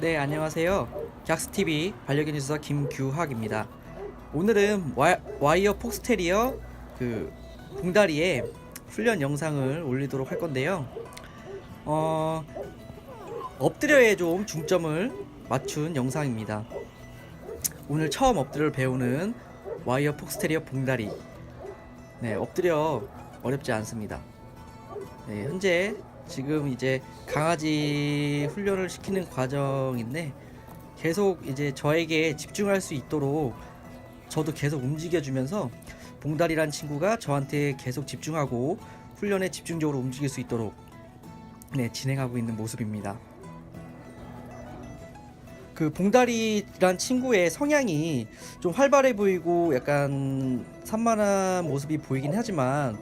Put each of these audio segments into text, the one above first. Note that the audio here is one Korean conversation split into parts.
네, 안녕하세요. jak스TV 반려견 수사 김규학입니다. 오늘은 와, 와이 어 폭스테리어 그 봉다리의 훈련 영상을 올리도록 할 건데요. 어, 엎드려에 좀 중점을 맞춘 영상입니다. 오늘 처음 엎드려 배우는 와이어 폭스테리어 봉다리. 네, 엎드려 어렵지 않습니다. 네, 현재 지금 이제 강아지 훈련을 시키는 과정인데 계속 이제 저에게 집중할 수 있도록 저도 계속 움직여주면서 봉다리란 친구가 저한테 계속 집중하고 훈련에 집중적으로 움직일 수 있도록 네, 진행하고 있는 모습입니다. 그 봉다리란 친구의 성향이 좀 활발해 보이고 약간 산만한 모습이 보이긴 하지만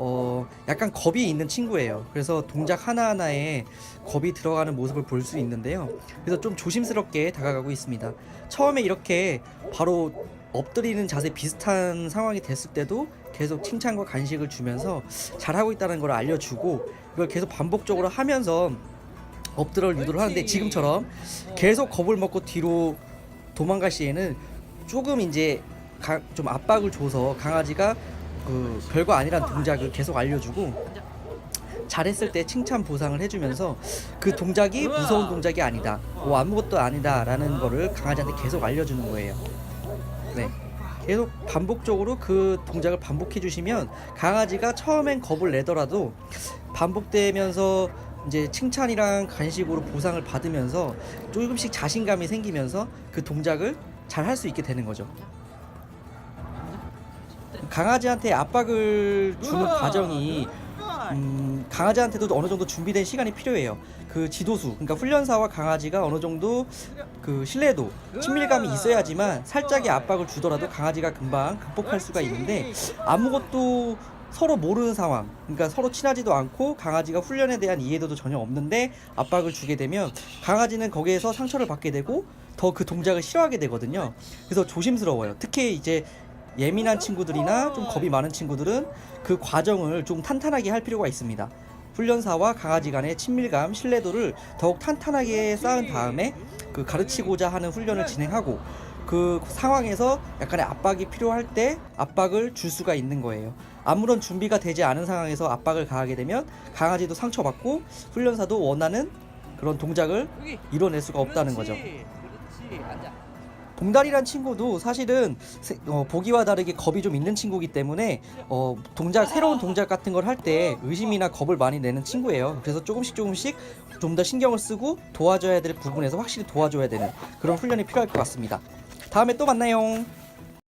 어 약간 겁이 있는 친구예요. 그래서 동작 하나하나에 겁이 들어가는 모습을 볼 수 있는데요. 그래서 좀 조심스럽게 다가가고 있습니다. 처음에 이렇게 바로 엎드리는 자세 비슷한 상황이 됐을 때도 계속 칭찬과 간식을 주면서 잘하고 있다는 걸 알려주고 이걸 계속 반복적으로 하면서 엎드려 유도를 하는데 지금처럼 계속 겁을 먹고 뒤로 도망갈 시에는 조금 이제 가- 좀 압박을 줘서 강아지가 그 별거 아니란 동작을 계속 알려주고 잘했을 때 칭찬 보상을 해주면서 그 동작이 무서운 동작이 아니다, 뭐 아무것도 아니다라는 거를 강아지한테 계속 알려주는 거예요. 네. 계속 반복적으로 그 동작을 반복해 주시면 강아지가 처음엔 겁을 내더라도 반복되면서 이제 칭찬이랑 간식으로 보상을 받으면서 조금씩 자신감이 생기면서 그 동작을 잘 할 수 있게 되는 거죠. 강아지한테 압박을 주는 과정이 음, 강아지한테도 어느 정도 준비된 시간이 필요해요. 그 지도수, 그러니까 훈련사와 강아지가 어느 정도 그 신뢰도, 친밀감이 있어야지만 살짝의 압박을 주더라도 강아지가 금방 극복할 수가 있는데 아무것도 서로 모르는 상황, 그러니까 서로 친하지도 않고 강아지가 훈련에 대한 이해도도 전혀 없는데 압박을 주게 되면 강아지는 거기에서 상처를 받게 되고 더 그 동작을 싫어하게 되거든요. 그래서 조심스러워요. 특히 이제 예민한 친구들이나 좀 겁이 많은 친구들은 그 과정을 좀 탄탄하게 할 필요가 있습니다. 훈련사와 강아지 간의 친밀감, 신뢰도를 더욱 탄탄하게 쌓은 다음에 그 가르치고자 하는 훈련을 진행하고 그 상황에서 약간의 압박이 필요할 때 압박을 줄 수가 있는 거예요. 아무런 준비가 되지 않은 상황에서 압박을 가하게 되면 강아지도 상처받고 훈련사도 원하는 그런 동작을 이뤄낼 수가 없다는 거죠. 그렇지. 앉아. 봉다리란 친구도 사실은 세- 어, 보기와 다르게 겁이 좀 있는 친구이기 때문에 어, 동작 새로운 동작 같은 걸 할 때 의심이나 겁을 많이 내는 친구예요. 그래서 조금씩 조금씩 좀 더 신경을 쓰고 도와줘야 될 부분에서 확실히 도와줘야 되는 그런 훈련이 필요할 것 같습니다. 다음에 또 만나요.